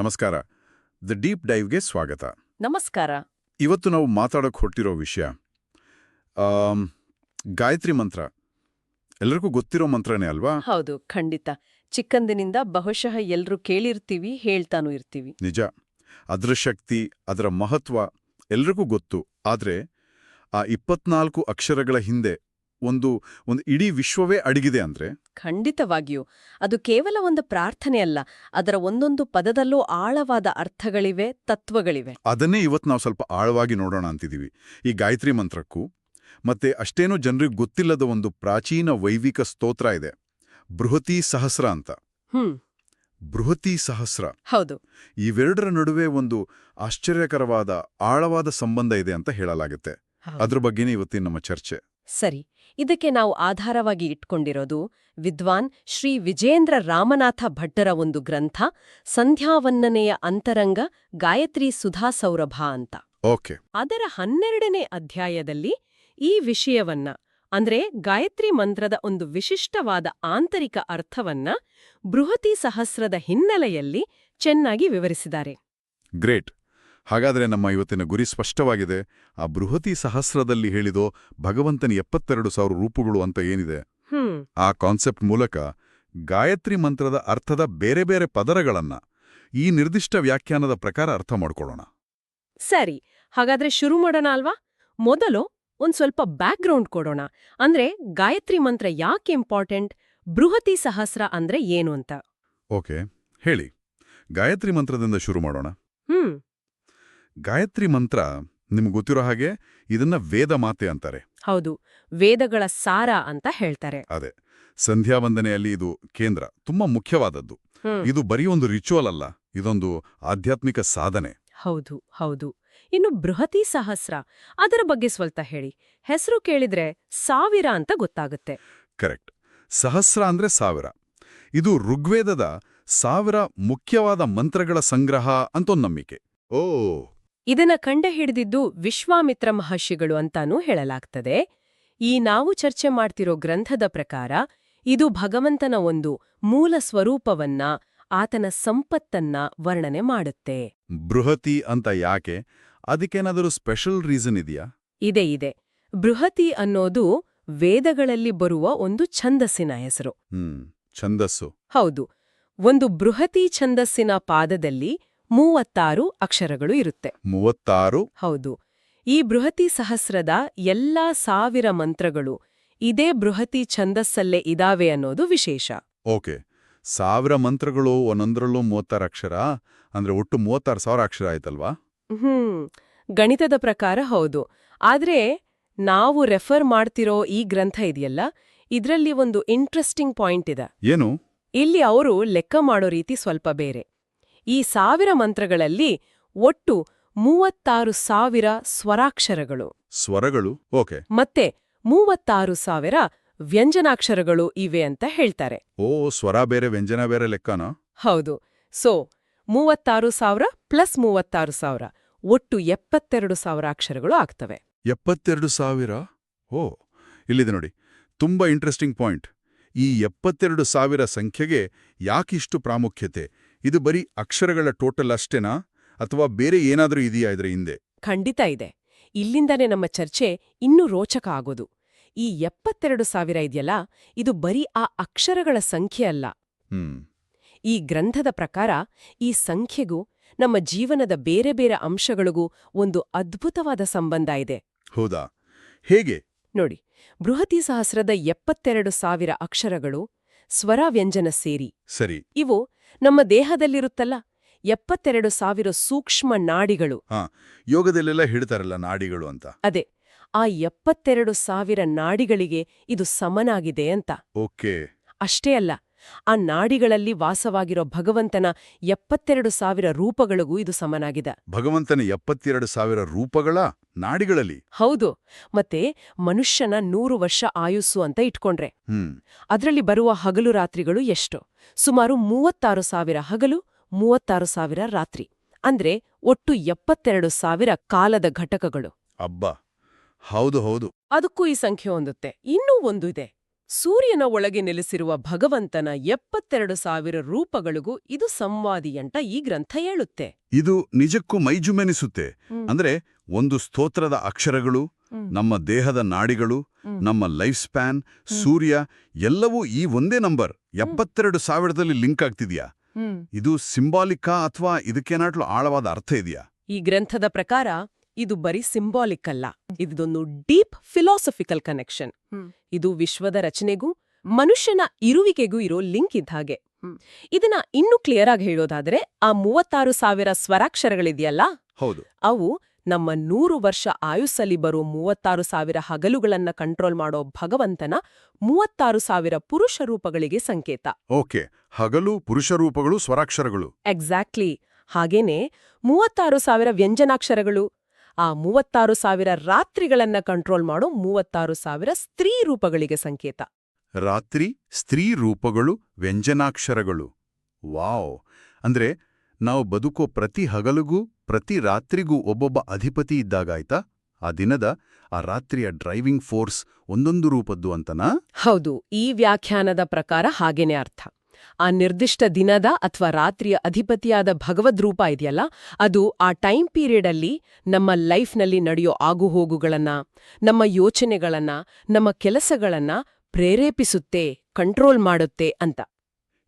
ನಮಸ್ಕಾರ. The deep ಡೈವ್ಗೆ ಸ್ವಾಗತ. ನಮಸ್ಕಾರ. ಇವತ್ತು ನಾವು ಮಾತಾಡೋಕೆ ಹೊರಟಿರೋ ವಿಷಯ ಗಾಯತ್ರಿ ಮಂತ್ರ. ಎಲ್ಲರಿಗೂ ಗೊತ್ತಿರೋ ಮಂತ್ರನೇ ಅಲ್ವಾ? ಹೌದು ಖಂಡಿತ. ಚಿಕ್ಕಂದಿನಿಂದ ಬಹುಶಃ ಎಲ್ಲರೂ ಕೇಳಿರ್ತೀವಿ ಹೇಳ್ತಾನೂ ಇರ್ತೀವಿ. ನಿಜ. ಅದರ ಶಕ್ತಿ ಅದರ ಮಹತ್ವ ಎಲ್ರಿಗೂ ಗೊತ್ತು. ಆದ್ರೆ ಆ ಇಪ್ಪತ್ನಾಲ್ಕು ಅಕ್ಷರಗಳ ಹಿಂದೆ ಒಂದು ಒಂದು ಇಡೀ ವಿಶ್ವವೇ ಅಡಗಿದೆ ಅಂದ್ರೆ? ಖಂಡಿತವಾಗಿಯೂ. ಅದು ಕೇವಲ ಒಂದು ಪ್ರಾರ್ಥನೆ ಅಲ್ಲ. ಅದರ ಒಂದೊಂದು ಪದದಲ್ಲೂ ಆಳವಾದ ಅರ್ಥಗಳಿವೆ ತತ್ವಗಳಿವೆ. ಅದನ್ನೇ ಇವತ್ತು ನಾವು ಸ್ವಲ್ಪ ಆಳವಾಗಿ ನೋಡೋಣ ಅಂತಿದ್ದೀವಿ. ಈ ಗಾಯತ್ರಿ ಮಂತ್ರಕ್ಕೂ ಮತ್ತೆ ಅಷ್ಟೇನೂ ಜನರಿಗೆ ಗೊತ್ತಿಲ್ಲದ ಒಂದು ಪ್ರಾಚೀನ ವೈವಿಕ ಸ್ತೋತ್ರ ಇದೆ. ಬೃಹತಿ ಸಹಸ್ರ ಅಂತ. ಹ್ಮ್. ಬೃಹತಿ ಸಹಸ್ರ. ಹೌದು. ಇವೆರಡರ ನಡುವೆ ಒಂದು ಆಶ್ಚರ್ಯಕರವಾದ ಆಳವಾದ ಸಂಬಂಧ ಇದೆ ಅಂತ ಹೇಳಲಾಗುತ್ತೆ. ಅದ್ರ ಬಗ್ಗೆನೇ ಇವತ್ತಿನ ನಮ್ಮ ಚರ್ಚೆ. ಸರಿ ಇದಕ್ಕೆ ನಾವು ಆಧಾರವಾಗಿ ಇಟ್ಕೊಂಡಿರೋದು ವಿದ್ವಾನ್ ಶ್ರೀ ವಿಜೇಂದ್ರ ರಾಮನಾಥ ಭಟ್ಟರ ಒಂದು ಗ್ರಂಥ ಸಂಧ್ಯಾವನ್ನನೆಯ ಅಂತರಂಗ ಗಾಯತ್ರಿ ಸುಧಾ ಸೌರಭ ಅಂತ. ಓಕೆ. ಅದರ ಹನ್ನೆರಡನೇ ಅಧ್ಯಾಯದಲ್ಲಿ ಈ ವಿಷಯವನ್ನ ಅಂದ್ರೆ ಗಾಯತ್ರಿ ಮಂತ್ರದ ಒಂದು ವಿಶಿಷ್ಟವಾದ ಆಂತರಿಕ ಅರ್ಥವನ್ನ ಬೃಹತಿ ಸಹಸ್ರದ ಹಿನ್ನೆಲೆಯಲ್ಲಿ ಚೆನ್ನಾಗಿ ವಿವರಿಸಿದ್ದಾರೆ. ಗ್ರೇಟ್. ಹಾಗಾದ್ರೆ ನಮ್ಮ ಇವತ್ತಿನ ಗುರಿ ಸ್ಪಷ್ಟವಾಗಿದೆ. ಆ ಬೃಹತಿ ಸಹಸ್ರದಲ್ಲಿ ಹೇಳಿದೋ ಭಗವಂತನ ಎಪ್ಪತ್ತೆರಡು ಸಾವಿರ ರೂಪಗಳು ಅಂತ ಏನಿದೆ? ಆ ಕಾನ್ಸೆಪ್ಟ್ ಮೂಲಕ ಗಾಯತ್ರಿ ಮಂತ್ರದ ಅರ್ಥದ ಬೇರೆ ಬೇರೆ ಪದರಗಳನ್ನ ಈ ನಿರ್ದಿಷ್ಟ ವ್ಯಾಖ್ಯಾನದ ಪ್ರಕಾರ ಅರ್ಥ ಮಾಡ್ಕೊಳ್ಳೋಣ. ಸರಿ ಹಾಗಾದ್ರೆ ಶುರು ಮಾಡೋಣ ಅಲ್ವಾ? ಮೊದಲು ಒಂದ್ ಸ್ವಲ್ಪ ಬ್ಯಾಕ್ಗ್ರೌಂಡ್ ಕೊಡೋಣ. ಅಂದ್ರೆ ಗಾಯತ್ರಿ ಮಂತ್ರ ಯಾಕೆ ಇಂಪಾರ್ಟೆಂಟ್ ಬೃಹತಿ ಸಹಸ್ರ ಅಂದ್ರೆ ಏನು ಅಂತ? ಓಕೆ ಹೇಳಿ. ಗಾಯತ್ರಿ ಮಂತ್ರದಿಂದ ಶುರು ಮಾಡೋಣ. ಹ್ಮ್. ಗಾಯತ್ರಿ ಮಂತ್ರ ನಿಮ್ಗೆ ಗೊತ್ತಿರೋ ಹಾಗೆ ಇದನ್ನ ವೇದ ಮಾತೆ ಅಂತಾರೆ. ಹೌದು ವೇದಗಳ ಸಾರ ಅಂತ ಹೇಳ್ತಾರೆ. ಅದೇ ಸಂಧ್ಯಾ ವಂದನೆಯಲ್ಲಿ ಇದು ಕೇಂದ್ರ ತುಂಬಾ ಮುಖ್ಯವಾದದ್ದು. ಇದು ಬರೀ ಒಂದು ರಿಚುವಲ್ ಅಲ್ಲ ಇದೊಂದು ಆಧ್ಯಾತ್ಮಿಕ ಸಾಧನೆ. ಹೌದು ಹೌದು. ಇನ್ನು ಬೃಹತಿ ಸಹಸ್ರ ಅದರ ಬಗ್ಗೆ ಸ್ವಲ್ಪ ಹೇಳಿ. ಹೆಸರು ಕೇಳಿದ್ರೆ ಸಾವಿರ ಅಂತ ಗೊತ್ತಾಗುತ್ತೆ. ಕರೆಕ್ಟ್ ಸಹಸ್ರ ಅಂದ್ರೆ ಸಾವಿರ. ಇದು ಋಗ್ವೇದದ ಸಾವಿರ ಮುಖ್ಯವಾದ ಮಂತ್ರಗಳ ಸಂಗ್ರಹ ಅಂತ ಒಂದು ನಂಬಿಕೆ. ಓ ಇದನ್ನ ಕಂಡಹಿಡಿದಿದ್ದು ವಿಶ್ವಾಮಿತ್ರ ಮಹರ್ಷಿಗಳು ಅಂತಾನೂ ಹೇಳಲಾಗ್ತದೆ. ಈ ನಾವು ಚರ್ಚೆ ಮಾಡ್ತಿರೋ ಗ್ರಂಥದ ಪ್ರಕಾರ ಇದು ಭಗವಂತನ ಒಂದು ಮೂಲ ಸ್ವರೂಪವನ್ನ ಆತನ ಸಂಪತ್ತನ್ನ ವರ್ಣನೆ ಮಾಡುತ್ತೆ. ಬೃಹತಿ ಅಂತ ಯಾಕೆ? ಅದಕ್ಕೇನಾದರೂ ಸ್ಪೆಷಲ್ ರೀಸನ್ ಇದೆಯಾ? ಇದೆ ಇದೆ. ಬೃಹತಿ ಅನ್ನೋದು ವೇದಗಳಲ್ಲಿ ಬರುವ ಒಂದು ಛಂದಸ್ಸಿನ ಹೆಸರು. ಛಂದಸ್ಸು. ಹೌದು. ಒಂದು ಬೃಹತಿ ಛಂದಸ್ಸಿನ ಪಾದದಲ್ಲಿ ಮೂವತ್ತಾರು ಅಕ್ಷರಗಳು ಇರುತ್ತೆ. ಮೂವತ್ತಾರು. ಹೌದು. ಈ ಬೃಹತಿ ಸಹಸ್ರದ ಎಲ್ಲಾ ಸಾವಿರ ಮಂತ್ರಗಳು ಇದೇ ಬೃಹತಿ ಛಂದಸ್ಸಲ್ಲೇ ಇದಾವೆ ಅನ್ನೋದು ವಿಶೇಷ. ಓಕೆ. ಸಾವಿರ ಮಂತ್ರಗಳು ಒಂದೊಂದರಲ್ಲೂ ಮೂವತ್ತಾರು ಅಕ್ಷರ ಅಂದ್ರೆ ಒಟ್ಟು ಮೂವತ್ತಾರು ಸಾವಿರ ಅಕ್ಷರ ಆಯ್ತಲ್ವಾ? ಹ್ಮ್. ಗಣಿತದ ಪ್ರಕಾರ ಹೌದು. ಆದ್ರೆ ನಾವು ರೆಫರ್ ಮಾಡ್ತಿರೋ ಈ ಗ್ರಂಥ ಇದೆಯಲ್ಲ ಇದ್ರಲ್ಲಿ ಒಂದು ಇಂಟ್ರೆಸ್ಟಿಂಗ್ ಪಾಯಿಂಟ್ ಇದೆ. ಏನು? ಇಲ್ಲಿ ಅವರು ಲೆಕ್ಕ ಮಾಡೋ ರೀತಿ ಸ್ವಲ್ಪ ಬೇರೆ. ಈ ಸಾವಿರ ಮಂತ್ರಗಳಲ್ಲಿ ಒಟ್ಟು ಮೂವತ್ತಾರು ಸಾವಿರ ಸ್ವರಾಕ್ಷರಗಳು. ಸ್ವರಗಳು? ಓಕೆ. ಮತ್ತೆ ಮೂವತ್ತಾರು ಸಾವಿರ ವ್ಯಂಜನಾಕ್ಷರಗಳು ಇವೆ ಅಂತ ಹೇಳ್ತಾರೆ. ಓ ಸ್ವರ ಬೇರೆ ವ್ಯಂಜನ ಬೇರೆ ಲೆಕ್ಕನ? ಹೌದು. ಸೊ ಮೂವತ್ತಾರು ಸಾವಿರ ಪ್ಲಸ್ ಮೂವತ್ತಾರು ಸಾವಿರ ಒಟ್ಟು ಎಪ್ಪತ್ತೆರಡು ಸಾವಿರ ಅಕ್ಷರಗಳು ಆಗ್ತವೆ. ಎಪ್ಪತ್ತೆರಡು ಸಾವಿರ? ಓ ಇಲ್ಲಿದೆ ನೋಡಿ. ತುಂಬಾ ಇಂಟ್ರೆಸ್ಟಿಂಗ್ ಪಾಯಿಂಟ್ ಈ ಎಪ್ಪತ್ತೆರಡು ಸಾವಿರ ಸಂಖ್ಯೆಗೆ ಯಾಕಿಷ್ಟು ಪ್ರಾಮುಖ್ಯತೆ? ಇದು ಬರೀ ಅಕ್ಷರಗಳ ಟೋಟಲ್ ಅಷ್ಟೇನಾ? ಅಥವಾ ಬೇರೆ ಏನಾದರೂ ಇದೆಯಾ ಇದರ ಹಿಂದೆ? ಖಂಡಿತ ಇದೆ. ಇಲ್ಲಿಂದನೇ ನಮ್ಮ ಚರ್ಚೆ ಇನ್ನೂ ರೋಚಕ ಆಗೋದು. ಈ ಎಪ್ಪತ್ತೆರಡು ಸಾವಿರ ಇದೆಯಲ್ಲ ಇದು ಬರೀ ಆ ಅಕ್ಷರಗಳ ಸಂಖ್ಯೆ ಅಲ್ಲ. ಈ ಗ್ರಂಥದ ಪ್ರಕಾರ ಈ ಸಂಖ್ಯೆಗೂ ನಮ್ಮ ಜೀವನದ ಬೇರೆ ಬೇರೆ ಅಂಶಗಳಿಗೂ ಒಂದು ಅದ್ಭುತವಾದ ಸಂಬಂಧ ಇದೆ. ಹೌದಾ? ಹೇಗೆ? ನೋಡಿ ಬೃಹತಿ ಸಹಸ್ರದ ಎಪ್ಪತ್ತೆರಡು ಸಾವಿರ ಅಕ್ಷರಗಳು ಸ್ವರ ವ್ಯಂಜನ ಸೇರಿ. ಸರಿ. ಇವು ನಮ್ಮ ದೇಹದಲ್ಲಿರುತ್ತಲ್ಲ ಎಪ್ಪತ್ತೆರಡು ಸಾವಿರ ಸೂಕ್ಷ್ಮ ನಾಡಿಗಳು. ಯೋಗದಲ್ಲೆಲ್ಲ ಹಿಡಿತಾರಲ್ಲ ನಾಡಿಗಳು ಅಂತ. ಅದೇ ಆ ಎಪ್ಪತ್ತೆರಡು ಸಾವಿರ ನಾಡಿಗಳಿಗೆ ಇದು ಸಮನಾಗಿದೆ ಅಂತ. ಓಕೆ. ಅಷ್ಟೇ ಅಲ್ಲ ಆ ನಾಡಿಗಳಲ್ಲಿ ವಾಸವಾಗಿರೋ ಭಗವಂತನ ಎಪ್ಪತ್ತೆರಡು ಸಾವಿರ ರೂಪಗಳಿಗೂ ಇದು ಸಮನಾಗಿದೆ. ಭಗವಂತನ ಎಪ್ಪತ್ತೆರಡು ಸಾವಿರ ರೂಪಗಳ ನಾಡಿಗಳಲ್ಲಿ? ಹೌದು. ಮತ್ತೆ ಮನುಷ್ಯನ ನೂರು ವರ್ಷ ಆಯುಸ್ಸು ಅಂತ ಇಟ್ಕೊಂಡ್ರೆ. ಅದರಲ್ಲಿ ಬರುವ ಹಗಲು ರಾತ್ರಿಗಳು ಎಷ್ಟು? ಸುಮಾರು ಮೂವತ್ತಾರು ಸಾವಿರ ಹಗಲು ಮೂವತ್ತಾರು ಸಾವಿರ ರಾತ್ರಿ. ಅಂದ್ರೆ ಒಟ್ಟು ಎಪ್ಪತ್ತೆರಡು ಸಾವಿರ ಕಾಲದ ಘಟಕಗಳು. ಅಬ್ಬಾ. ಹೌದು ಹೌದು. ಅದಕ್ಕೂ ಈ ಸಂಖ್ಯೆ ಹೊಂದುತ್ತೆ. ಇನ್ನೂ ಒಂದು ಇದೆ. ಸೂರ್ಯನ ಒಳಗೆ ನೆಲೆಸಿರುವ ಭಗವಂತನ ಎಪ್ಪತ್ತೆರಡು ಸಾವಿರ ರೂಪಗಳಿಗೂ ಇದು ಸಂವಾದಿಯಂಟ ಈ ಗ್ರಂಥ ಹೇಳುತ್ತೆ. ಇದು ನಿಜಕ್ಕೂ ಮೈಜುಮೆನಿಸುತ್ತೆ. ಅಂದ್ರೆ ಒಂದು ಸ್ತೋತ್ರದ ಅಕ್ಷರಗಳು ನಮ್ಮ ದೇಹದ ನಾಡಿಗಳು ನಮ್ಮ ಲೈಫ್ ಸ್ಪ್ಯಾನ್ ಸೂರ್ಯ ಎಲ್ಲವೂ ಈ ಒಂದೇ ನಂಬರ್. ಎಪ್ಪತ್ತೆರಡು ಸಾವಿರದಲ್ಲಿ ಲಿಂಕ್ ಆಗ್ತಿದ್ಯಾ? ಇದು ಸಿಂಬಾಲಿಕಾ ಅಥವಾ ಇದಕ್ಕೇನಾಟ್ಲು ಆಳವಾದ ಅರ್ಥ ಇದೆಯಾ? ಈ ಗ್ರಂಥದ ಪ್ರಕಾರ ಇದು ಬರೀ ಸಿಂಬಾಲಿಕ್ ಅಲ್ಲ. ಇದೊಂದು ಡೀಪ್ ಫಿಲಾಸಫಿಕಲ್ ಕನೆಕ್ಷನ್ ಇದು ವಿಶ್ವದ ರಚನೆಗೂ ಮನುಷ್ಯನ ಇರುವಿಕೆಗೂ ಇರೋ ಲಿಂಕ್ ಇದ್ದ ಹಾಗೆ. ಇದನ್ನ ಇನ್ನೂ ಕ್ಲಿಯರ್ ಆಗಿ ಹೇಳೋದಾದ್ರೆ ಆ ಮೂವತ್ತಾರು ಸಾವಿರ ಸ್ವರಾಕ್ಷರಗಳಿದೆಯಲ್ಲ? ಹೌದು. ಅವು ನಮ್ಮ ನೂರು ವರ್ಷ ಆಯುಸ್ಸಲ್ಲಿ ಬರೋ ಮೂವತ್ತಾರು ಸಾವಿರ ಹಗಲುಗಳನ್ನ ಕಂಟ್ರೋಲ್ ಮಾಡೋ ಭಗವಂತನ ಮೂವತ್ತಾರು ಸಾವಿರ ಪುರುಷ ರೂಪಗಳಿಗೆ ಸಂಕೇತ. ಓಕೆ. ಹಗಲು ಪುರುಷ ರೂಪಗಳು ಸ್ವರಾಕ್ಷರಗಳು. ಎಕ್ಸಾಕ್ಟ್ಲಿ ಹಾಗೇನೆ ಮೂವತ್ತಾರು ಸಾವಿರ ವ್ಯಂಜನಾಕ್ಷರಗಳು. ಆ ಮೂವತ್ತಾರು ಸಾವಿರ ರಾತ್ರಿಗಳನ್ನ ಕಂಟ್ರೋಲ್ ಮಾಡೋ ಮೂವತ್ತಾರು ಸಾವಿರ ಸ್ತ್ರೀ ರೂಪಗಳಿಗೆ ಸಂಕೇತ. ರಾತ್ರಿ ಸ್ತ್ರೀ ರೂಪಗಳು ವ್ಯಂಜನಾಕ್ಷರಗಳು. ವಾವ್! ಅಂದ್ರೆ ನಾವು ಬದುಕೋ ಪ್ರತಿ ಹಗಲಿಗೂ ಪ್ರತಿ ರಾತ್ರಿಗೂ ಒಬ್ಬೊಬ್ಬ ಅಧಿಪತಿ ಇದ್ದಾಗಾಯ್ತಾ? ಆ ದಿನದ ಆ ರಾತ್ರಿಯ ಡ್ರೈವಿಂಗ್ ಫೋರ್ಸ್ ಒಂದೊಂದು ರೂಪದ್ದು ಅಂತನಾ? ಹೌದು ಈ ವ್ಯಾಖ್ಯಾನದ ಪ್ರಕಾರ ಹಾಗೇನೆ ಅರ್ಥ. ಆ ನಿರ್ದಿಷ್ಟ ದಿನದ ಅಥವಾ ರಾತ್ರಿಯ ಅಧಿಪತಿಯಾದ ಭಗವದ್ ರೂಪ ಇದೆಯಲ್ಲ? ಅದು ಆ ಟೈಮ್ ಪೀರಿಯಡ್ ಅಲ್ಲಿ ನಮ್ಮ ಲೈಫ್ನಲ್ಲಿ ನಡೆಯೋ ಆಗುಹೋಗುಗಳನ್ನ ನಮ್ಮ ಯೋಚನೆಗಳನ್ನ ನಮ್ಮ ಕೆಲಸಗಳನ್ನ ಪ್ರೇರೇಪಿಸುತ್ತೆ ಕಂಟ್ರೋಲ್ ಮಾಡುತ್ತೆ ಅಂತ.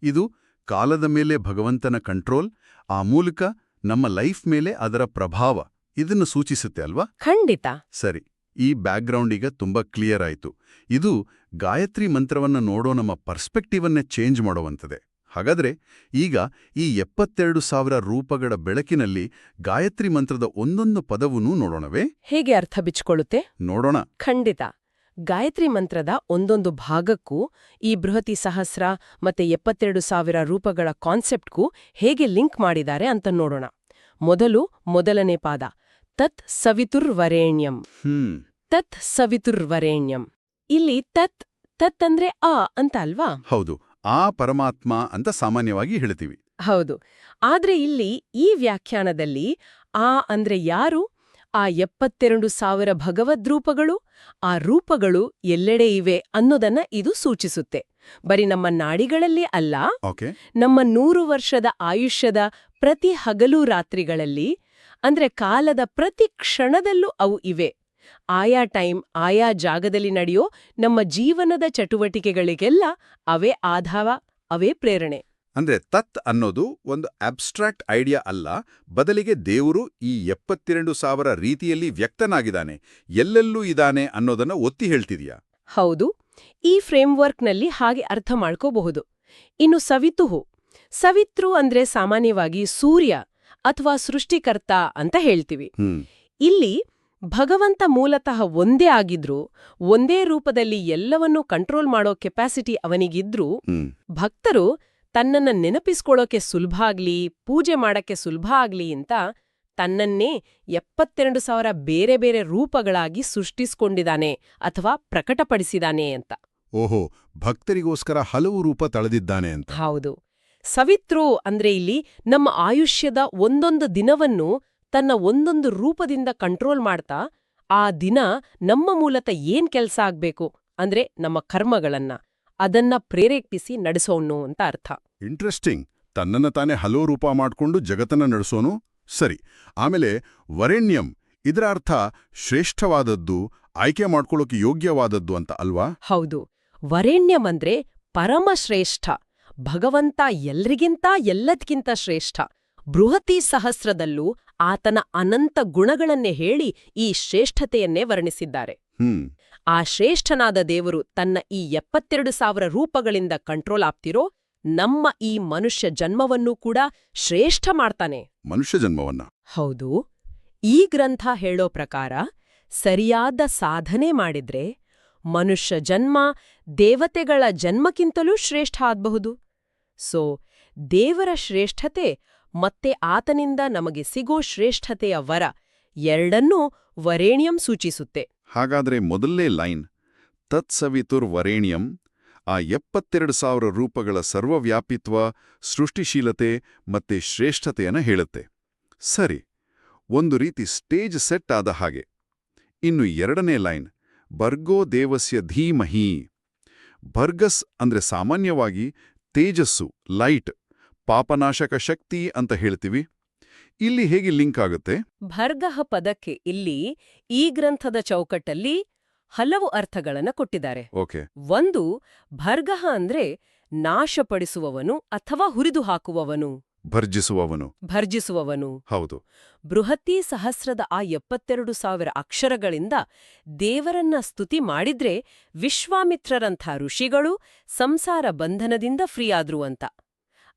ಇದು ಕಾಲದ ಮೇಲೆ ಭಗವಂತನ ಕಂಟ್ರೋಲ್ ಆ ಮೂಲಕ ನಮ್ಮ ಲೈಫ್ ಮೇಲೆ ಅದರ ಪ್ರಭಾವ ಇದನ್ನು ಸೂಚಿಸುತ್ತೆ ಅಲ್ವಾ? ಖಂಡಿತ. ಸರಿ. ಈ ಬ್ಯಾಕ್ಗ್ರೌಂಡ್ ಈಗ ತುಂಬಾ ಕ್ಲಿಯರ್ ಆಯ್ತು. ಇದು ಗಾಯತ್ರಿ ಮಂತ್ರವನ್ನ ನೋಡೋ ನಮ್ಮ ಪರ್ಸ್ಪೆಕ್ಟಿವನ್ನೇ ಚೇಂಜ್ ಮಾಡುವಂಥದೆ ಹಾಗಾದ್ರೆ ಈಗ ಈ ಎಪ್ಪತ್ತೆರಡು ಸಾವಿರ ರೂಪಗಳ ಬೆಳಕಿನಲ್ಲಿ ಗಾಯತ್ರಿ ಮಂತ್ರದ ಒಂದೊಂದು ಪದವನ್ನೂ ನೋಡೋಣವೇ? ಹೇಗೆ ಅರ್ಥ ಬಿಚ್ಕೊಳ್ಳುತ್ತೆ? ನೋಡೋಣ. ಖಂಡಿತ. ಗಾಯತ್ರಿ ಮಂತ್ರದ ಒಂದೊಂದು ಭಾಗಕ್ಕೂ ಈ ಬೃಹತಿ ಸಹಸ್ರ ಮತ್ತೆ ಎಪ್ಪತ್ತೆರಡು ಸಾವಿರ ರೂಪಗಳ ಕಾನ್ಸೆಪ್ಟ್ಗೂ ಹೇಗೆ ಲಿಂಕ್ ಮಾಡಿದ್ದಾರೆ ಅಂತ ನೋಡೋಣ. ಮೊದಲು ಮೊದಲನೇ ಪಾದ. ತತ್ ಸವಿತುರ್ವರೇಣ್ಯಂ. ಹ್ಮ್. ತತ್ ಸವಿತುರ್ವರೇಣ್ಯಂ. ಇಲ್ಲಿ ತತ್ ತತ್ ಅಂದ್ರೆ ಆ ಅಂತ ಅಲ್ವಾ? ಹೌದು. ಆ ಪರಮಾತ್ಮ ಅಂತ ಸಾಮಾನ್ಯವಾಗಿ ಹೇಳ್ತೀವಿ. ಹೌದು. ಆದ್ರೆ ಇಲ್ಲಿ ಈ ವ್ಯಾಖ್ಯಾನದಲ್ಲಿ ಆ ಅಂದ್ರೆ ಯಾರು? ಆ ಎಪ್ಪತ್ತೆರಡು ಸಾವಿರ ಭಗವದ್ರೂಪಗಳು ಆ ರೂಪಗಳು ಎಲ್ಲೆಡೆ ಇವೆ ಅನ್ನೋದನ್ನ ಇದು ಸೂಚಿಸುತ್ತೆ. ಬರೀ ನಮ್ಮ ನಾಡಿಗಳಲ್ಲಿ ಅಲ್ಲ ಓಕೆ. ನಮ್ಮ ನೂರು ವರ್ಷದ ಆಯುಷ್ಯದ ಪ್ರತಿ ಹಗಲು ರಾತ್ರಿಗಳಲ್ಲಿ ಅಂದ್ರೆ ಕಾಲದ ಪ್ರತಿ ಕ್ಷಣದಲ್ಲೂ ಅವು ಇವೆ. ಆಯಾ ಟೈಮ್ ಆಯಾ ಜಾಗದಲ್ಲಿ ನಡೆಯೋ ನಮ್ಮ ಜೀವನದ ಚಟುವಟಿಕೆಗಳಿಗೆಲ್ಲ ಅವೇ ಆಧಾವ ಅವೇ ಪ್ರೇರಣೆ. ಅಂದ್ರೆ ತತ್ ಅನ್ನೋದು ಒಂದು ಅಬ್ಸ್ಟ್ರಾಕ್ಟ್ ಐಡಿಯಾ ಅಲ್ಲ ಬದಲಿಗೆ ದೇವರು ಈ ಎಪ್ಪತ್ತೆರಡು ಸಾವಿರ ರೀತಿಯಲ್ಲಿ ವ್ಯಕ್ತನಾಗಿದ್ದಾನೆ ಎಲ್ಲೆಲ್ಲೂ ಇದ್ದಾನೆ ಅನ್ನೋದನ್ನ ಒತ್ತಿ ಹೇಳ್ತಿದ್ಯಾ? ಹೌದು ಈ ಫ್ರೇಮ್ವರ್ಕ್ನಲ್ಲಿ ಹಾಗೆ ಅರ್ಥ ಮಾಡ್ಕೋಬಹುದು. ಇನ್ನು ಸವಿತುಹು ಸವಿತೃ ಅಂದ್ರೆ ಸಾಮಾನ್ಯವಾಗಿ ಸೂರ್ಯ ಅಥವಾ ಸೃಷ್ಟಿಕರ್ತ ಅಂತ ಹೇಳ್ತೀವಿ. ಇಲ್ಲಿ ಭಗವಂತ ಮೂಲತಃ ಒಂದೇ ಆಗಿದ್ರೂ ಒಂದೇ ರೂಪದಲ್ಲಿ ಎಲ್ಲವನ್ನೂ ಕಂಟ್ರೋಲ್ ಮಾಡೋ ಕೆಪಾಸಿಟಿ ಅವನಿಗಿದ್ರೂ ಭಕ್ತರು ತನ್ನನ್ನ ನೆನಪಿಸ್ಕೊಳ್ಳೋಕೆ ಸುಲಭ ಆಗ್ಲಿ ಪೂಜೆ ಮಾಡಕ್ಕೆ ಸುಲಭ ಆಗ್ಲಿ ಅಂತ ತನ್ನನ್ನೇ ಎಪ್ಪತ್ತೆರಡು ಸಾವಿರ ಬೇರೆ ಬೇರೆ ರೂಪಗಳಾಗಿ ಸೃಷ್ಟಿಸ್ಕೊಂಡಿದ್ದಾನೆ ಅಥವಾ ಪ್ರಕಟಪಡಿಸಿದಾನೆ ಅಂತ. ಓಹೋ ಭಕ್ತರಿಗೋಸ್ಕರ ಹಲವು ರೂಪ ತಳೆದಿದ್ದಾನೆ ಅಂತ. ಹೌದು. ಸವಿತ್ರು ಅಂದ್ರೆ ಇಲ್ಲಿ ನಮ್ಮ ಆಯುಷ್ಯದ ಒಂದೊಂದು ದಿನವನ್ನು ತನ್ನ ಒಂದೊಂದು ರೂಪದಿಂದ ಕಂಟ್ರೋಲ್ ಮಾಡ್ತಾ ಆ ದಿನ ನಮ್ಮ ಮೂಲತ ಏನ್ ಕೆಲ್ಸ ಆಗ್ಬೇಕು ಅಂದ್ರೆ ನಮ್ಮ ಕರ್ಮಗಳನ್ನ ಅದನ್ನ ಪ್ರೇರೇಪಿಸಿ ನಡೆಸೋನು ಅಂತ ಅರ್ಥ. ಇಂಟ್ರೆಸ್ಟಿಂಗ್ ತನ್ನನ್ನ ತಾನೇ ಹಲೋ ರೂಪ ಮಾಡ್ಕೊಂಡು ಜಗತ್ತನ್ನ ನಡೆಸೋನು? ಸರಿ. ಆಮೇಲೆ ವರೆಣ್ಯಂ ಇದರ ಅರ್ಥ ಶ್ರೇಷ್ಠವಾದದ್ದು ಆಯ್ಕೆ ಮಾಡ್ಕೊಳ್ಳೋಕೆ ಯೋಗ್ಯವಾದದ್ದು ಅಂತ ಅಲ್ವಾ? ಹೌದು. ವರೆಣ್ಯಂ ಅಂದ್ರೆ ಪರಮಶ್ರೇಷ್ಠ. ಭಗವಂತ ಎಲ್ರಿಗಿಂತ ಎಲ್ಲದ್ಕಿಂತ ಶ್ರೇಷ್ಠ. ಬೃಹತಿ ಸಹಸ್ರದಲ್ಲೂ ಆತನ ಅನಂತ ಗುಣಗಳನ್ನೇ ಹೇಳಿ ಈ ಶ್ರೇಷ್ಠತೆಯನ್ನೇ ವರ್ಣಿಸಿದ್ದಾರೆ. ಆ ಶ್ರೇಷ್ಠನಾದ ದೇವರು ತನ್ನ ಈ ಎಪ್ಪತ್ತೆರಡು ಸಾವಿರ ರೂಪಗಳಿಂದ ಕಂಟ್ರೋಲ್ ಆಗ್ತಿರೋ ನಮ್ಮ ಈ ಮನುಷ್ಯ ಜನ್ಮವನ್ನೂ ಕೂಡ ಶ್ರೇಷ್ಠ ಮಾಡ್ತಾನೆ. ಮನುಷ್ಯ ಜನ್ಮವನ್ನ? ಹೌದು. ಈ ಗ್ರಂಥ ಹೇಳೋ ಪ್ರಕಾರ ಸರಿಯಾದ ಸಾಧನೆ ಮಾಡಿದ್ರೆ ಮನುಷ್ಯ ಜನ್ಮ ದೇವತೆಗಳ ಜನ್ಮಕ್ಕಿಂತಲೂ ಶ್ರೇಷ್ಠ ಆಗಬಹುದು. ಸೊ ದೇವರ ಶ್ರೇಷ್ಠತೆ ಮತ್ತೆ ಆತನಿಂದ ನಮಗೆ ಸಿಗೋ ಶ್ರೇಷ್ಠತೆಯ ವರ ಎರಡನ್ನೂ ವರೇಣ್ಯಂ ಸೂಚಿಸುತ್ತೆ. ಹಾಗಾದ್ರೆ ಮೊದಲನೇ ಲೈನ್, ತತ್ಸವಿತುರ್ ವರೇಣ್ಯಂ, ಆ ಎಪ್ಪತ್ತೆರಡು ಸಾವಿರ ರೂಪಗಳ ಸರ್ವವ್ಯಾಪಿತ್ವ, ಸೃಷ್ಟಿಶೀಲತೆ ಮತ್ತೆ ಶ್ರೇಷ್ಠತೆಯನ್ನು ಹೇಳುತ್ತೆ. ಸರಿ, ಒಂದು ರೀತಿ ಸ್ಟೇಜ್ ಸೆಟ್ ಆದ ಹಾಗೆ. ಇನ್ನು ಎರಡನೇ ಲೈನ್ ಬರ್ಗೋ ದೇವಸ್ಯ ಧೀಮಹಿ. ಬರ್ಗಸ್ ಅಂದ್ರೆ ಸಾಮಾನ್ಯವಾಗಿ ತೇಜಸ್ಸು ಲೈಟ್ ಪಾಪನಾಶಕ ಶಕ್ತಿ ಅಂತ ಹೇಳ್ತೀವಿ. ಇಲ್ಲಿ ಹೇಗೆ ಲಿಂಕ್ ಆಗುತ್ತೆ? ಭರ್ಗಹ ಪದಕ್ಕೆ ಇಲ್ಲಿ ಈ ಗ್ರಂಥದ ಚೌಕಟ್ಟಲ್ಲಿ ಹಲವು ಅರ್ಥಗಳನ್ನ ಕೊಟ್ಟಿದ್ದಾರೆ. ಓಕೆ. ಒಂದು ಭರ್ಗಹ ಅಂದ್ರೆ ನಾಶಪಡಿಸುವವನು ಅಥವಾ ಹುರಿದು ಹಾಕುವವನು ಭರ್ಜಿಸುವವನು. ಭರ್ಜಿಸುವವನು. ಹೌದು. ಬೃಹತಿ ಸಹಸ್ರದ ಆ ಎಪ್ಪತ್ತೆರಡು ಸಾವಿರ ಅಕ್ಷರಗಳಿಂದ ದೇವರನ್ನ ಸ್ತುತಿ ಮಾಡಿದ್ರೆ ವಿಶ್ವಾಮಿತ್ರರಂಥ ಋಷಿಗಳು ಸಂಸಾರ ಬಂಧನದಿಂದ ಫ್ರೀಯಾದ್ರು ಅಂತ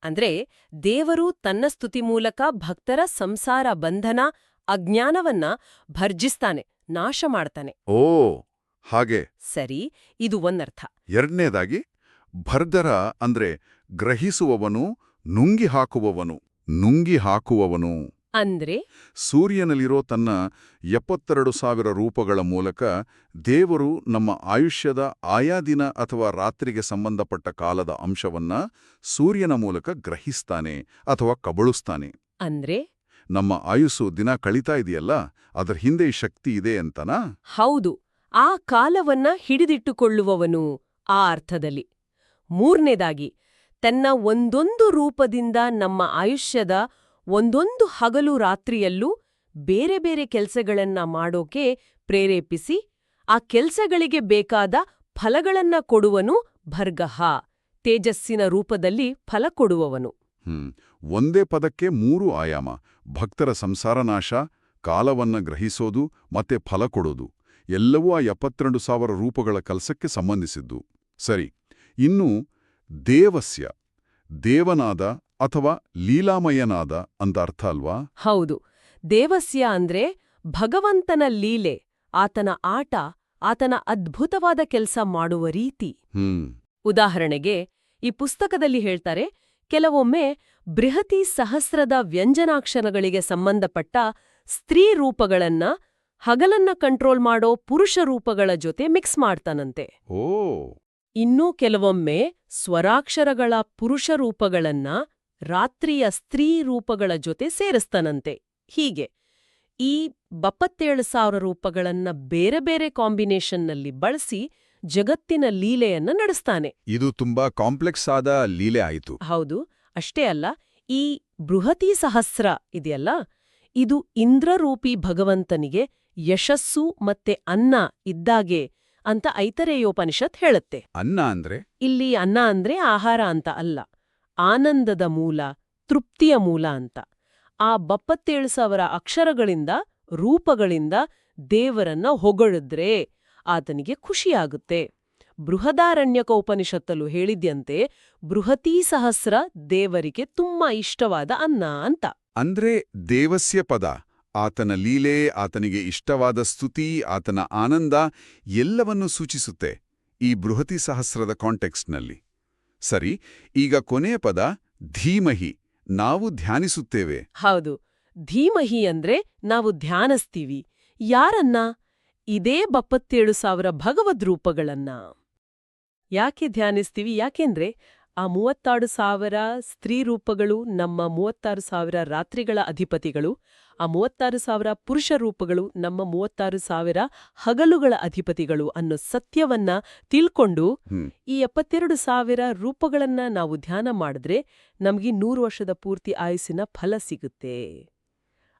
ಅಂದ್ರೆ ದೇವರು ತನ್ನ ಸ್ತುತಿ ಮೂಲಕ ಭಕ್ತರ ಸಂಸಾರ ಬಂಧನ ಅಜ್ಞಾನವನ್ನ ಭರ್ಜಿಸ್ತಾನೆ ನಾಶ ಮಾಡ್ತಾನೆ. ಓ ಹಾಗೆ. ಸರಿ ಇದು ಒಂದರ್ಥ. ಎರಡನೇದಾಗಿ ಭರ್ದರ ಅಂದ್ರೆ ಗ್ರಹಿಸುವವನು ನುಂಗಿ ಹಾಕುವವನು ನುಂಗಿ ಹಾಕುವವನು ಅಂದ್ರೆ? ಸೂರ್ಯನಲ್ಲಿರೋ ತನ್ನ ಎಪ್ಪತ್ತೆರಡು ಸಾವಿರ ರೂಪಗಳ ಮೂಲಕ ದೇವರು ನಮ್ಮ ಆಯುಷ್ಯದ ಆಯಾ ದಿನ ಅಥವಾ ರಾತ್ರಿಗೆ ಸಂಬಂಧಪಟ್ಟ ಕಾಲದ ಅಂಶವನ್ನ ಸೂರ್ಯನ ಮೂಲಕ ಗ್ರಹಿಸ್ತಾನೆ ಅಥವಾ ಕಬಳುಸ್ತಾನೆ. ಅಂದ್ರೆ? ನಮ್ಮ ಆಯುಸ್ಸು ದಿನ ಕಳೀತಾ ಇದೆಯಲ್ಲ ಅದರ ಹಿಂದೆ ಶಕ್ತಿ ಇದೆ ಅಂತನಾ? ಹೌದು ಆ ಕಾಲವನ್ನ ಹಿಡಿದಿಟ್ಟುಕೊಳ್ಳುವವನು ಆ ಅರ್ಥದಲ್ಲಿ. ಮೂರನೇದಾಗಿ ತನ್ನ ಒಂದೊಂದು ರೂಪದಿಂದ ನಮ್ಮ ಆಯುಷ್ಯದ ಒಂದೊಂದು ಹಗಲು ರಾತ್ರಿಯಲ್ಲೂ ಬೇರೆ ಬೇರೆ ಕೆಲ್ಸಗಳನ್ನ ಮಾಡೋಕೆ ಪ್ರೇರೇಪಿಸಿ, ಆ ಕೆಲಸಗಳಿಗೆ ಬೇಕಾದ ಫಲಗಳನ್ನ ಕೊಡುವನು ಭರ್ಗಹ, ತೇಜಸ್ಸಿನ ರೂಪದಲ್ಲಿ ಫಲ ಕೊಡುವವನು. ಒಂದೇ ಪದಕ್ಕೆ ಮೂರು ಆಯಾಮ, ಭಕ್ತರ ಸಂಸಾರನಾಶ ಕಾಲವನ್ನ ಗ್ರಹಿಸೋದು ಮತ್ತೆ ಫಲ ಕೊಡೋದು, ಎಲ್ಲವೂ ಆ ಎಪ್ಪತ್ತೆರಡು ಸಾವಿರ ರೂಪಗಳ ಕೆಲಸಕ್ಕೆ ಸಂಬಂಧಿಸಿದ್ದು. ಸರಿ, ಇನ್ನು ದೇವಸ್ಯ ದೇವನಾದ ಅಥವಾ ಲೀಲಾಮಯನಾದ ಅಂತ ಅರ್ಥ ಅಲ್ವಾ? ಹೌದು. ದೇವಸ್ಯ ಅಂದ್ರೆ ಭಗವಂತನ ಲೀಲೆ ಆತನ ಆಟ ಆತನ ಅದ್ಭುತವಾದ ಕೆಲಸ ಮಾಡುವ ರೀತಿ. ಹ್ಮ್. ಉದಾಹರಣೆಗೆ ಈ ಪುಸ್ತಕದಲ್ಲಿ ಹೇಳ್ತಾರೆ ಕೆಲವೊಮ್ಮೆ ಬೃಹತಿ ಸಹಸ್ರದ ವ್ಯಂಜನಾಕ್ಷರಗಳಿಗೆ ಸಂಬಂಧಪಟ್ಟ ಸ್ತ್ರೀ ರೂಪಗಳನ್ನ ಹಗಲನ್ನ ಕಂಟ್ರೋಲ್ ಮಾಡೋ ಪುರುಷ ರೂಪಗಳ ಜೊತೆ ಮಿಕ್ಸ್ ಮಾಡ್ತಾನಂತೆ. ಓ. ಇನ್ನೂ ಕೆಲವೊಮ್ಮೆ ಸ್ವರಾಕ್ಷರಗಳ ಪುರುಷ ರೂಪಗಳನ್ನ ರಾತ್ರಿಯ ಸ್ತ್ರೀ ರೂಪಗಳ ಜೊತೆ ಸೇರಿಸ್ತನಂತೆ. ಹೀಗೆ ಈ ಬಪ್ಪತ್ತೇಳು ಸಾವಿರ ರೂಪಗಳನ್ನ ಬೇರೆ ಬೇರೆ ಕಾಂಬಿನೇಷನ್ನಲ್ಲಿ ಬಳಸಿ ಜಗತ್ತಿನ ಲೀಲೆಯನ್ನ ನಡೆಸ್ತಾನೆ. ಇದು ತುಂಬಾ ಕಾಂಪ್ಲೆಕ್ಸ್ ಆದ ಲೀಲೆ ಆಯಿತು. ಹೌದು ಅಷ್ಟೇ ಅಲ್ಲ ಈ ಬೃಹತಿ ಸಹಸ್ರ ಇದೆಯಲ್ಲ ಇದು ಇಂದ್ರರೂಪಿ ಭಗವಂತನಿಗೆ ಯಶಸ್ಸು ಮತ್ತೆ ಅನ್ನ ಇದ್ದಾಗೆ ಅಂತ ಐತರೇಯೋಪನಿಷತ್ ಹೇಳುತ್ತೆ. ಅನ್ನ ಅಂದ್ರೆ? ಇಲ್ಲಿ ಅನ್ನ ಅಂದ್ರೆ ಆಹಾರ ಅಂತ ಅಲ್ಲ ಆನಂದದ ಮೂಲ ತೃಪ್ತಿಯ ಮೂಲ ಅಂತ. ಆ ಬಪ್ಪತ್ತೇಳು ಸಾವಿರ ಅಕ್ಷರಗಳಿಂದ ರೂಪಗಳಿಂದ ದೇವರನ್ನ ಹೊಗಳಿದ್ರೆ ಆತನಿಗೆ ಖುಷಿಯಾಗುತ್ತೆ. ಬೃಹದಾರಣ್ಯಕ ಉಪನಿಷತ್ತಲು ಹೇಳಿದ್ಯಂತೆ ಬೃಹತೀ ಸಹಸ್ರ ದೇವರಿಗೆ ತುಂಬಾ ಇಷ್ಟವಾದ ಅನ್ನ ಅಂತ. ಅಂದ್ರೆ ದೇವಸ್ಯ ಪದ. ಆತನ ಲೀಲೆ, ಆತನಿಗೆ ಇಷ್ಟವಾದ ಸ್ತುತಿ, ಆತನ ಆನಂದ ಎಲ್ಲವನ್ನೂ ಸೂಚಿಸುತ್ತೆ ಈ ಬೃಹತಿ ಸಹಸ್ರದ ಕಾಂಟೆಕ್ಸ್ಟ್ನಲ್ಲಿ. ಸರಿ, ಈಗ ಕೊನೆಯ ಪದ ಧೀಮಹಿ, ನಾವು ಧ್ಯಾನಿಸುತ್ತೇವೆ. ಹೌದು, ಧೀಮಹಿ ಅಂದ್ರೆ ನಾವು ಧ್ಯಾನಿಸ್ತೀವಿ. ಯಾರನ್ನ? ಇದೇ ಬಪ್ಪತ್ತೇಳು ಸಾವಿರ ಭಗವದ್ ರೂಪಗಳನ್ನ. ಯಾಕೆ ಧ್ಯಾನಿಸ್ತೀವಿ? ಯಾಕೆಂದ್ರೆ ಆ ಮೂವತ್ತಾರು ಸಾವಿರ ಸ್ತ್ರೀ ರೂಪಗಳು ನಮ್ಮ ಮೂವತ್ತಾರು ಸಾವಿರ ರಾತ್ರಿಗಳ ಅಧಿಪತಿಗಳು ಆ ಮೂವತ್ತಾರು ಸಾವಿರ ಪುರುಷ ರೂಪಗಳು ನಮ್ಮ ಮೂವತ್ತಾರು ಸಾವಿರ ಹಗಲುಗಳ ಅಧಿಪತಿಗಳು ಅನ್ನೋ ಸತ್ಯವನ್ನ ತಿಳ್ಕೊಂಡು ಈ ಎಪ್ಪತ್ತೆರಡು ಸಾವಿರ ರೂಪಗಳನ್ನ ನಾವು ಧ್ಯಾನ ಮಾಡಿದ್ರೆ ನಮಗೆ ನೂರು ವರ್ಷದ ಪೂರ್ತಿ ಆಯುಸ್ಸಿನ ಫಲ ಸಿಗುತ್ತೆ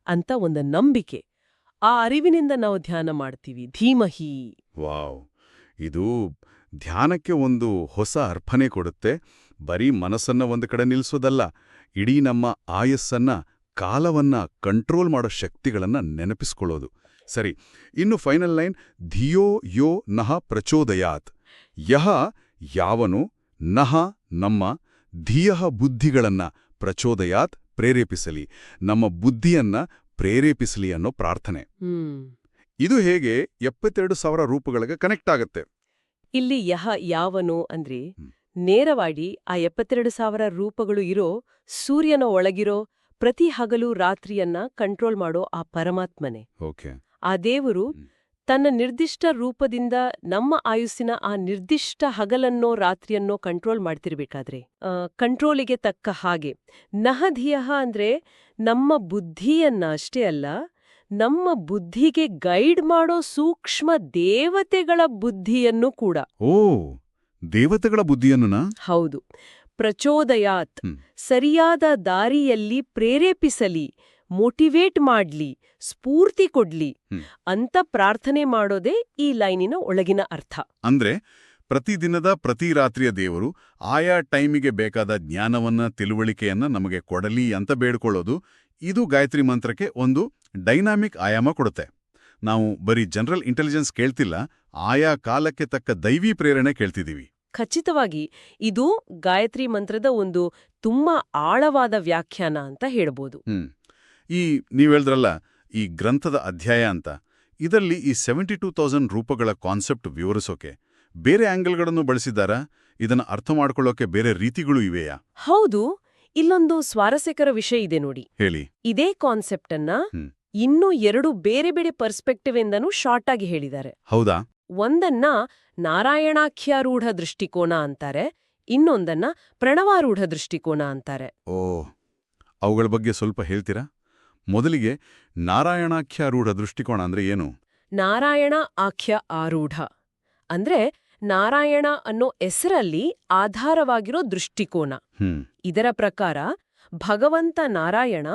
ಅಂತ ಒಂದು ನಂಬಿಕೆ. ಆ ಅರಿವಿನಿಂದ ನಾವು ಧ್ಯಾನ ಮಾಡ್ತೀವಿ. ಧೀಮಹಿ. ವಾವ್. ಇದು ಧ್ಯಾನಕ್ಕೆ ಒಂದು ಹೊಸ ಅರ್ಪಣೆ ಕೊಡುತ್ತೆ. ಬರೀ ಮನಸ್ಸನ್ನ ಒಂದು ಕಡೆ ನಿಲ್ಸೋದಲ್ಲ ಇಡೀ ನಮ್ಮ ಆಯಸ್ಸನ್ನ ಕಾಲವನ್ನ ಕಂಟ್ರೋಲ್ ಮಾಡೋ ಶಕ್ತಿಗಳನ್ನ ನೆನಪಿಸ್ಕೊಳ್ಳೋದು. ಸರಿ ಇನ್ನು ಫೈನಲ್ ಲೈನ್ ಧಿಯೋ ಯೋ ನಹ ಪ್ರಚೋದಯಾತ್. ಯಹ ಯಾವನು ನಹ ನಮ್ಮ ಧಿಯಃ ಬುದ್ಧಿಗಳನ್ನ ಪ್ರಚೋದಯಾತ್ ಪ್ರೇರೇಪಿಸಲಿ. ನಮ್ಮ ಬುದ್ಧಿಯನ್ನ ಪ್ರೇರೇಪಿಸಲಿ ಅನ್ನೋ ಪ್ರಾರ್ಥನೆ. ಇದು ಹೇಗೆ ಎಪ್ಪತ್ತೆರಡು ಸಾವಿರ ರೂಪಗಳಿಗೆ ಕನೆಕ್ಟ್ ಆಗುತ್ತೆ. ಇಲ್ಲಿ ಯಹ ಯಾವನು ಅಂದ್ರೆ. ನೇರವಾಗಿ ಆ ಎಪ್ಪತ್ತೆರಡು ಸಾವಿರ ರೂಪಗಳು ಇರೋ ಸೂರ್ಯನ ಒಳಗಿರೋ ಪ್ರತಿ ಹಗಲು ರಾತ್ರಿಯನ್ನ ಕಂಟ್ರೋಲ್ ಮಾಡೋ ಆ ಪರಮಾತ್ಮನೆ. ಆ ದೇವರು ತನ್ನ ನಿರ್ದಿಷ್ಟ ರೂಪದಿಂದ ನಮ್ಮ ಆಯುಸ್ಸಿನ ಆ ನಿರ್ದಿಷ್ಟ ಹಗಲನ್ನೋ ರಾತ್ರಿಯನ್ನೋ ಕಂಟ್ರೋಲ್ ಮಾಡ್ತಿರ್ಬೇಕಾದ್ರೆ ಕಂಟ್ರೋಲಿಗೆ ತಕ್ಕ ಹಾಗೆ ನಹಧಿಯಹ ಅಂದ್ರೆ ನಮ್ಮ ಬುದ್ಧಿಯನ್ನ ಅಷ್ಟೇ ಅಲ್ಲ ನಮ್ಮ ಬುದ್ಧಿಗೆ ಗೈಡ್ ಮಾಡೋ ಸೂಕ್ಷ್ಮ ದೇವತೆಗಳ ಬುದ್ಧಿಯನ್ನು ಕೂಡ. ಓ. ದೇವತೆಗಳ ಬುದ್ಧಿಯನ್ನು ಹೌದು. ಪ್ರಚೋದಯಾತ್. ಸರಿಯಾದ ದಾರಿಯಲ್ಲಿ ಪ್ರೇರೇಪಿಸಲಿ ಮೋಟಿವೇಟ್ ಮಾಡ್ಲಿ ಸ್ಫೂರ್ತಿ ಕೊಡ್ಲಿ. ಅಂತ ಪ್ರಾರ್ಥನೆ ಮಾಡೋದೇ ಈ ಲೈನಿನ ಒಳಗಿನ ಅರ್ಥ. ಅಂದ್ರೆ ಪ್ರತಿದಿನದ ಪ್ರತಿ ರಾತ್ರಿಯ ದೇವರು ಆಯಾ ಟೈಮಿಗೆ ಬೇಕಾದ ಜ್ಞಾನವನ್ನ ತಿಳುವಳಿಕೆಯನ್ನ ನಮಗೆ ಕೊಡಲಿ ಅಂತ ಬೇಡ್ಕೊಳ್ಳೋದು ಇದು ಗಾಯತ್ರಿ ಮಂತ್ರಕ್ಕೆ ಒಂದು ಡೈನಾಮಿಕ್ ಆಯಾಮ ಕೊಡುತ್ತೆ. ನಾವು ಬರೀ ಜನರಲ್ ಇಂಟೆಲಿಜೆನ್ಸ್ ಕೇಳ್ತಿಲ್ಲ ಆಯಾ ಕಾಲಕ್ಕೆ ತಕ್ಕ ದೈವಿ ಪ್ರೇರಣೆ ಕೇಳ್ತಿದೀವಿ ಖಚಿತವಾಗಿ ಇದು ಗಾಯತ್ರಿ ಮಂತ್ರದ ಒಂದು ತುಂಬಾ ಆಳವಾದ ವ್ಯಾಖ್ಯಾನ ಅಂತ ಹೇಳ್ಬೋದು. ಈ ನೀವು ಹೇಳಿದ್ರಲ್ಲ ಈ ಗ್ರಂಥದ ಅಧ್ಯಾಯ ಅಂತ ಇದರಲ್ಲಿ ಈ ಸೆವೆಂಟಿ ಟೂ ತೌಸಂಡ್ ರೂಪಗಳ ಕಾನ್ಸೆಪ್ಟ್ ವಿವರಿಸೋಕೆ ಬೇರೆ ಆಂಗಲ್ಗಳನ್ನು ಬಳಸಿದ್ದಾರಾ? ಇದನ್ನು ಅರ್ಥ ಮಾಡ್ಕೊಳ್ಳೋಕೆ ಬೇರೆ ರೀತಿಗಳು ಇವೆಯಾ? ಹೌದು ಇಲ್ಲೊಂದು ಸ್ವಾರಸ್ಯಕರ ವಿಷಯ ಇದೆ ನೋಡಿ. ಹೇಳಿ. ಇದೇ ಕಾನ್ಸೆಪ್ಟ್ ಅನ್ನ. ಇನ್ನೂ ಎರಡು ಬೇರೆ ಬೇರೆ ಪರ್ಸ್ಪೆಕ್ಟಿವ್ ಇಂದನೂ ಶಾರ್ಟ್ ಆಗಿ ಹೇಳಿದ್ದಾರೆ. ಹೌದಾ? ಒಂದನ್ನ ನಾರಾಯಣಾಖ್ಯಾರೂಢ ದೃಷ್ಟಿಕೋನ ಅಂತಾರೆ ಇನ್ನೊಂದನ್ನ ಪ್ರಣವಾರೂಢ ದೃಷ್ಟಿಕೋನ ಅಂತಾರೆ. ಓ ಅವುಗಳ ಬಗ್ಗೆ ಸ್ವಲ್ಪ ಹೇಳ್ತೀರಾ? ಮೊದಲಿಗೆ ನಾರಾಯಣಾಖ್ಯಾರೂಢ ದೃಷ್ಟಿಕೋನ ಅಂದ್ರೆ ಏನು? ನಾರಾಯಣ ಆಖ್ಯ ಆರೂಢ ಅಂದ್ರೆ ನಾರಾಯಣ ಅನ್ನೋ ಹೆಸರಲ್ಲಿ ಆಧಾರವಾಗಿರೋ ದೃಷ್ಟಿಕೋನ. ಇದರ ಪ್ರಕಾರ ಭಗವಂತ ನಾರಾಯಣ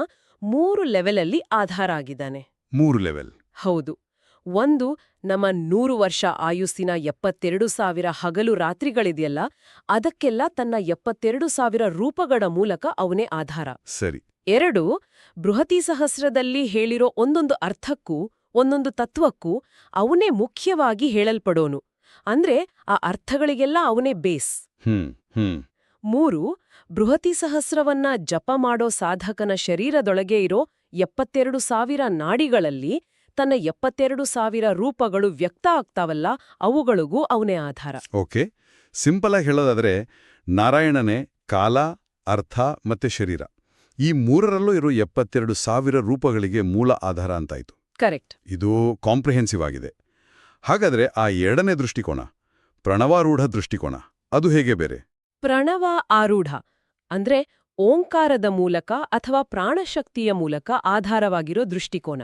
ಮೂರು ಲೆವೆಲಲ್ಲಿ ಆಧಾರ ಆಗಿದ್ದಾನೆ. ಮೂರು ಲೆವೆಲ್ ಹೌದು. ಒಂದು ನಮ್ಮ ನೂರು ವರ್ಷ ಆಯುಸ್ಸಿನ ಎಪ್ಪತ್ತೆರಡು ಸಾವಿರ ಹಗಲು ರಾತ್ರಿಗಳಿದೆಯಲ್ಲ ಅದಕ್ಕೆಲ್ಲ ತನ್ನ ಎಪ್ಪತ್ತೆರಡು ಸಾವಿರ ರೂಪಗಳ ಮೂಲಕ ಅವನೇ ಆಧಾರ. ಸರಿ. ಎರಡು ಬೃಹತಿ ಸಹಸ್ರದಲ್ಲಿ ಹೇಳಿರೋ ಒಂದೊಂದು ಅರ್ಥಕ್ಕೂ ಒಂದೊಂದು ತತ್ವಕ್ಕೂ ಅವನೇ ಮುಖ್ಯವಾಗಿ ಹೇಳಲ್ಪಡೋನು. ಅಂದ್ರೆ ಆ ಅರ್ಥಗಳಿಗೆಲ್ಲ ಅವನೇ ಬೇಸ್. ಮೂರು ಬೃಹತಿ ಸಹಸ್ರವನ್ನ ಜಪ ಮಾಡೋ ಸಾಧಕನ ಶರೀರದೊಳಗೆ ಇರೋ ಎಪ್ಪತ್ತೆರಡು ಸಾವಿರ ನಾಡಿಗಳಲ್ಲಿ ತನ್ನ ಎಪ್ಪತ್ತೆರಡು ಸಾವಿರ ರೂಪಗಳು ವ್ಯಕ್ತ ಆಗ್ತಾವಲ್ಲ ಅವುಗಳಿಗೂ ಅವನೇ ಆಧಾರ. ಓಕೆ. ಸಿಂಪಲ್ ಆಗಿ ಹೇಳೋದಾದ್ರೆ ನಾರಾಯಣನೇ ಕಾಲ ಅರ್ಥ ಮತ್ತೆ ಶರೀರ. ಈ ಮೂರರಲ್ಲೂ ಇರೋ ಎಪ್ಪತ್ತೆರಡು ಸಾವಿರ ರೂಪಗಳಿಗೆ ಮೂಲ ಆಧಾರ ಅಂತಾಯಿತು. ಕರೆಕ್ಟ್. ಇದು ಕಾಂಪ್ರಿಹೆನ್ಸಿವ್ ಆಗಿದೆ. ಹಾಗಾದ್ರೆ ಆ ಎರಡನೇ ದೃಷ್ಟಿಕೋನ ಪ್ರಣವಾರೂಢ ದೃಷ್ಟಿಕೋನ ಅದು ಹೇಗೆ ಬೇರೆ? ಪ್ರಣವ ಆರೂಢ ಅಂದ್ರೆ ಓಂಕಾರದ ಮೂಲಕ ಅಥವಾ ಪ್ರಾಣಶಕ್ತಿಯ ಮೂಲಕ ಆಧಾರವಾಗಿರೋ ದೃಷ್ಟಿಕೋನ.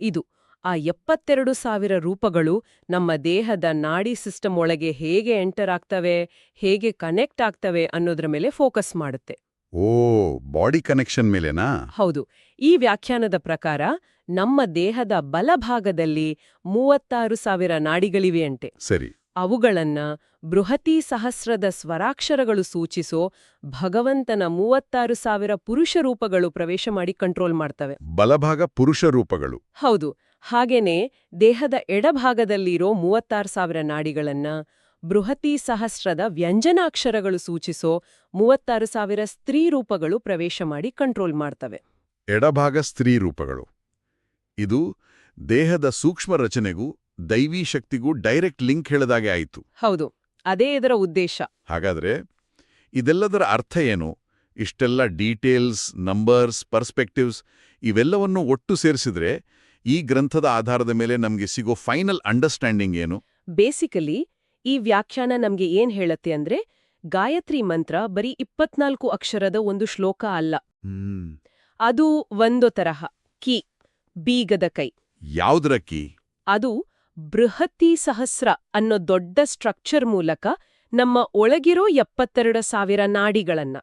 ಇದು ಆ ಎಪ್ಪತ್ತೆರಡು ಸಾವಿರ ರೂಪಗಳು ನಮ್ಮ ದೇಹದ ನಾಡಿ ಸಿಸ್ಟಮ್ ಒಳಗೆ ಹೇಗೆ ಎಂಟರ್ ಆಗ್ತವೆ ಹೇಗೆ ಕನೆಕ್ಟ್ ಆಗ್ತವೆ ಅನ್ನೋದ್ರ ಮೇಲೆ ಫೋಕಸ್ ಮಾಡುತ್ತೆ. ಓ ಬಾಡಿ ಕನೆಕ್ಷನ್ ಮೇಲೆನಾ? ಹೌದು. ಈ ವ್ಯಾಖ್ಯಾನದ ಪ್ರಕಾರ ನಮ್ಮ ದೇಹದ ಬಲಭಾಗದಲ್ಲಿ ಮೂವತ್ತಾರು ಸಾವಿರ ನಾಡಿಗಳಿವೆಯಂತೆ ಸರಿ. ಅವುಗಳನ್ನ ಬೃಹತಿ ಸಹಸ್ರದ ಸ್ವರಾಕ್ಷರಗಳು ಸೂಚಿಸೋ ಭಗವಂತನ ಮೂವತ್ತಾರು ಸಾವಿರ ಪುರುಷ ರೂಪಗಳು ಪ್ರವೇಶ ಮಾಡಿ ಕಂಟ್ರೋಲ್ ಮಾಡ್ತವೆ. ಬಲಭಾಗ ಪುರುಷ ರೂಪಗಳು. ಹೌದು. ಹಾಗೇನೆ ದೇಹದ ಎಡಭಾಗದಲ್ಲಿರೋ ಮೂವತ್ತಾರು ಸಾವಿರ ನಾಡಿಗಳನ್ನ ಬೃಹತಿ ಸಹಸ್ರದ ವ್ಯಂಜನಾಕ್ಷರಗಳು ಸೂಚಿಸೋ ಮೂವತ್ತಾರು ಸಾವಿರ ಸ್ತ್ರೀ ರೂಪಗಳು ಪ್ರವೇಶ ಮಾಡಿ ಕಂಟ್ರೋಲ್ ಮಾಡ್ತವೆ. ಎಡಭಾಗ ಸ್ತ್ರೀ ರೂಪಗಳು. ಇದು ದೇಹದ ಸೂಕ್ಷ್ಮ ರಚನೆಗೂ ದೈವಿ ಶಕ್ತಿಗೂ ಡೈರೆಕ್ಟ್ ಲಿಂಕ್ ಹೇಳದಾಗೆ ಆಯಿತು. ಹೌದು ಅದೇ ಇದರ ಉದ್ದೇಶ. ಹಾಗಾದ್ರೆ ಇದೆಲ್ಲದರ ಅರ್ಥ ಏನು? ಇಷ್ಟೆಲ್ಲ ಡೀಟೇಲ್ಸ್ ನಂಬರ್ಸ್ ಪರ್ಸ್ಪೆಕ್ಟಿವ್ಸ್ ಇವೆಲ್ಲವನ್ನು ಒಟ್ಟು ಸೇರಿಸಿದ್ರೆ ಈ ಗ್ರಂಥದ ಆಧಾರದ ಮೇಲೆ ನಮಗೆ ಸಿಗೋ ಫೈನಲ್ ಅಂಡರ್ಸ್ಟ್ಯಾಂಡಿಂಗ್ ಏನು? ಬೇಸಿಕಲಿ ಈ ವ್ಯಾಖ್ಯಾನ ನಮಗೆ ಏನ್ ಹೇಳತ್ತೆ ಅಂದ್ರೆ ಗಾಯತ್ರಿ ಮಂತ್ರ ಬರೀ ಇಪ್ಪತ್ನಾಲ್ಕು ಅಕ್ಷರದ ಒಂದು ಶ್ಲೋಕ ಅಲ್ಲ. ಅದು ಒಂದು ತರಹ ಕಿ ಬೀಗದ ಕೈ. ಯಾವುದರ ಕಿ? ಅದು ಬೃಹತಿ ಸಹಸ್ರ ಅನ್ನೋ ದೊಡ್ಡ ಸ್ಟ್ರಕ್ಚರ್ ಮೂಲಕ ನಮ್ಮ ಒಳಗಿರೋ ಎಪ್ಪತ್ತೆರಡು ಸಾವಿರ ನಾಡಿಗಳನ್ನ.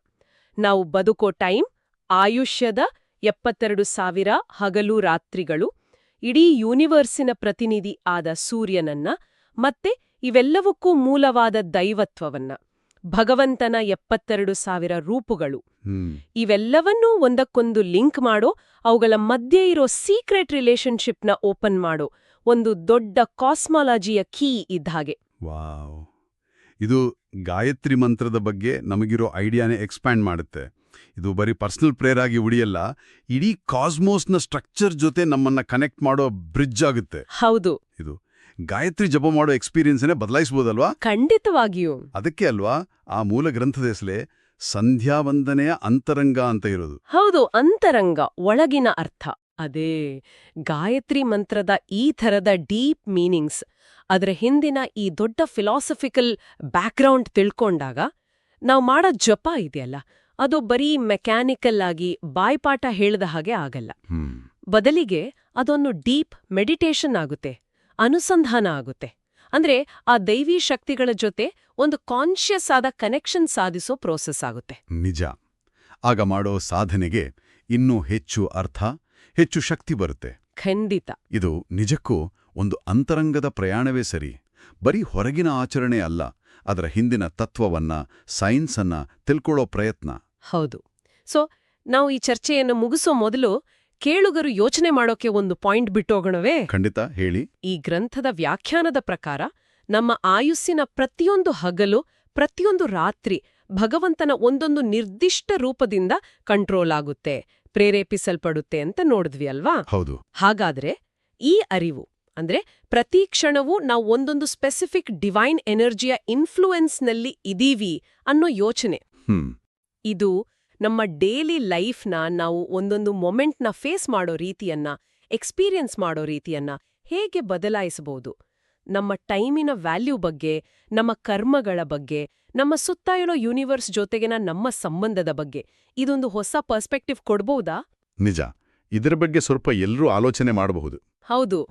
ನಾವು ಬದುಕೋ ಟೈಮ್ ಆಯುಷ್ಯದ ಎಪ್ಪತ್ತೆರಡು ಸಾವಿರ ಹಗಲು ರಾತ್ರಿಗಳು ಇಡೀ ಯೂನಿವರ್ಸಿನ ಪ್ರತಿನಿಧಿ ಆದ ಸೂರ್ಯನನ್ನ ಮತ್ತೆ ಇವೆಲ್ಲವಕ್ಕೂ ಮೂಲವಾದ ದೈವತ್ವವನ್ನ. ಭಗವಂತನ ಎಪ್ಪತ್ತೆರಡು ಸಾವಿರ ರೂಪುಗಳು. ಇವೆಲ್ಲವನ್ನೂ ಒಂದಕ್ಕೊಂದು ಲಿಂಕ್ ಮಾಡೋ ಅವುಗಳ ಮಧ್ಯೆ ಇರೋ ಸೀಕ್ರೆಟ್ ರಿಲೇಶನ್ಶಿಪ್ನ ಓಪನ್ ಮಾಡೋ ಒಂದು ದೊಡ್ಡ ಕಾಸ್ಮಾಲಜಿಯ ಕೀ ಇದ್ದಾಗೆ ವಾವ್. ಇದು ಗಾಯತ್ರಿ ಮಂತ್ರದ ಬಗ್ಗೆ ನಮಗಿರೋ ಐಡಿಯಾನೇ ಎಕ್ಸ್ಪ್ಯಾಂಡ್ ಮಾಡುತ್ತೆ. ಇದು ಬರೀ ಪರ್ಸನಲ್ ಪ್ರೇಯರ್ ಆಗಿ ಉಳಿಯಲ್ಲ ಇಡೀ ಕಾಸ್ಮೋಸ್ನ ಸ್ಟ್ರಕ್ಚರ್ ಜೊತೆ ನಮ್ಮನ್ನ ಕನೆಕ್ಟ್ ಮಾಡೋ ಬ್ರಿಡ್ಜ್ ಆಗುತ್ತೆ. ಹೌದು. ಇದು ಗಾಯತ್ರಿ ಜಪ ಮಾಡೋ ಎಕ್ಸ್ಪೀರಿಯನ್ಸ್ನೇ ಬದಲಾಯಿಸಬಹುದಲ್ವಾ ಖಂಡಿತವಾಗಿಯೂ. ಅದಕ್ಕೆ ಅಲ್ವಾ ಆ ಮೂಲ ಗ್ರಂಥದ ಹೆಸಲೇ ಸಂಧ್ಯಾವಂದನೆಯ ಅಂತರಂಗ ಅಂತ ಇರೋದು. ಹೌದು ಅಂತರಂಗ ಒಳಗಿನ ಅರ್ಥ. ಅದೇ ಗಾಯತ್ರಿ ಮಂತ್ರದ ಈ ಥರದ ಡೀಪ್ ಮೀನಿಂಗ್ಸ್ ಅದರ ಹಿಂದಿನ ಈ ದೊಡ್ಡ ಫಿಲಾಸಫಿಕಲ್ ಬ್ಯಾಕ್ಗ್ರೌಂಡ್ ತಿಳ್ಕೊಂಡಾಗ ನಾವು ಮಾಡೋ ಜಪ ಇದೆಯಲ್ಲ ಅದು ಬರೀ ಮೆಕ್ಯಾನಿಕಲ್ ಆಗಿ ಬಾಯ್ಪಾಠ ಹೇಳ್ದ ಹಾಗೆ ಆಗಲ್ಲ. ಬದಲಿಗೆ ಅದೊಂದು ಡೀಪ್ ಮೆಡಿಟೇಷನ್ ಆಗುತ್ತೆ ಅನುಸಂಧಾನ ಆಗುತ್ತೆ. ಅಂದ್ರೆ ಆ ದೈವಿ ಶಕ್ತಿಗಳ ಜೊತೆ ಒಂದು ಕಾನ್ಷಿಯಸ್ ಆದ ಕನೆಕ್ಷನ್ ಸಾಧಿಸೋ ಪ್ರೋಸೆಸ್ ಆಗುತ್ತೆ. ನಿಜ. ಆಗ ಮಾಡೋ ಸಾಧನೆಗೆ ಇನ್ನೂ ಹೆಚ್ಚು ಅರ್ಥ ಹೆಚ್ಚು ಶಕ್ತಿ ಬರುತ್ತೆ. ಖಂಡಿತ. ಇದು ನಿಜಕ್ಕೂ ಒಂದು ಅಂತರಂಗದ ಪ್ರಯಾಣವೇ ಸರಿ. ಬರೀ ಹೊರಗಿನ ಆಚರಣೆ ಅಲ್ಲ ಅದರ ಹಿಂದಿನ ತತ್ವವನ್ನ ಸೈನ್ಸನ್ನ ತಿಳ್ಕೊಳ್ಳೋ ಪ್ರಯತ್ನ. ಹೌದು. ಸೊ ನಾವು ಈ ಚರ್ಚೆಯನ್ನು ಮುಗಿಸೋ ಮೊದಲು ಕೇಳುಗರು ಯೋಚನೆ ಮಾಡೋಕೆ ಒಂದು ಪಾಯಿಂಟ್ ಬಿಟ್ಟೋಗೋಣವೇ ಖಂಡಿತ ಹೇಳಿ. ಈ ಗ್ರಂಥದ ವ್ಯಾಖ್ಯಾನದ ಪ್ರಕಾರ ನಮ್ಮ ಆಯುಸ್ಸಿನ ಪ್ರತಿಯೊಂದು ಹಗಲು ಪ್ರತಿಯೊಂದು ರಾತ್ರಿ ಭಗವಂತನ ಒಂದೊಂದು ನಿರ್ದಿಷ್ಟ ರೂಪದಿಂದ ಕಂಟ್ರೋಲ್ ಆಗುತ್ತೆ ಪ್ರೇರೇಪಿಸಲ್ಪಡುತ್ತೆ ಅಂತ ನೋಡಿದ್ವಿ ಅಲ್ವಾ? ಹೌದು. ಹಾಗಾದ್ರೆ ಈ ಅರಿವು ಅಂದ್ರೆ ಪ್ರತಿ ಕ್ಷಣವೂ ನಾವು ಒಂದೊಂದು ಸ್ಪೆಸಿಫಿಕ್ ಡಿವೈನ್ ಎನರ್ಜಿಯ ಇನ್ಫ್ಲೂಯೆನ್ಸ್ನಲ್ಲಿ ಇದೀವಿ ಅನ್ನೋ ಯೋಚನೆ. ಇದು ನಮ್ಮ ಡೇಲಿ ಲೈಫ್ನ ನಾವು ಒಂದೊಂದು ಮೊಮೆಂಟ್ನ ಫೇಸ್ ಮಾಡೋ ರೀತಿಯನ್ನ ಎಕ್ಸ್ಪೀರಿಯನ್ಸ್ ಮಾಡೋ ರೀತಿಯನ್ನ ಹೇಗೆ ಬದಲಾಯಿಸಬಹುದು? ನಮ್ಮ ಟೈಮಿನ ವ್ಯಾಲ್ಯೂ ಬಗ್ಗೆ ನಮ್ಮ ಕರ್ಮಗಳ ಬಗ್ಗೆ ನಮ್ಮ ಸುತ್ತ ಇರೋ ಯೂನಿವರ್ಸ್ ಜೊತೆಗಿನ ನಮ್ಮ ಸಂಬಂಧದ ಬಗ್ಗೆ ಇದೊಂದು ಹೊಸ ಪರ್ಸ್ಪೆಕ್ಟಿವ್ ಕೊಡ್ಬೋದಾ? ನಿಜ. ಇದರ ಬಗ್ಗೆ ಸ್ವಲ್ಪ ಎಲ್ಲರೂ ಆಲೋಚನೆ ಮಾಡಬಹುದು. ಹೌದು.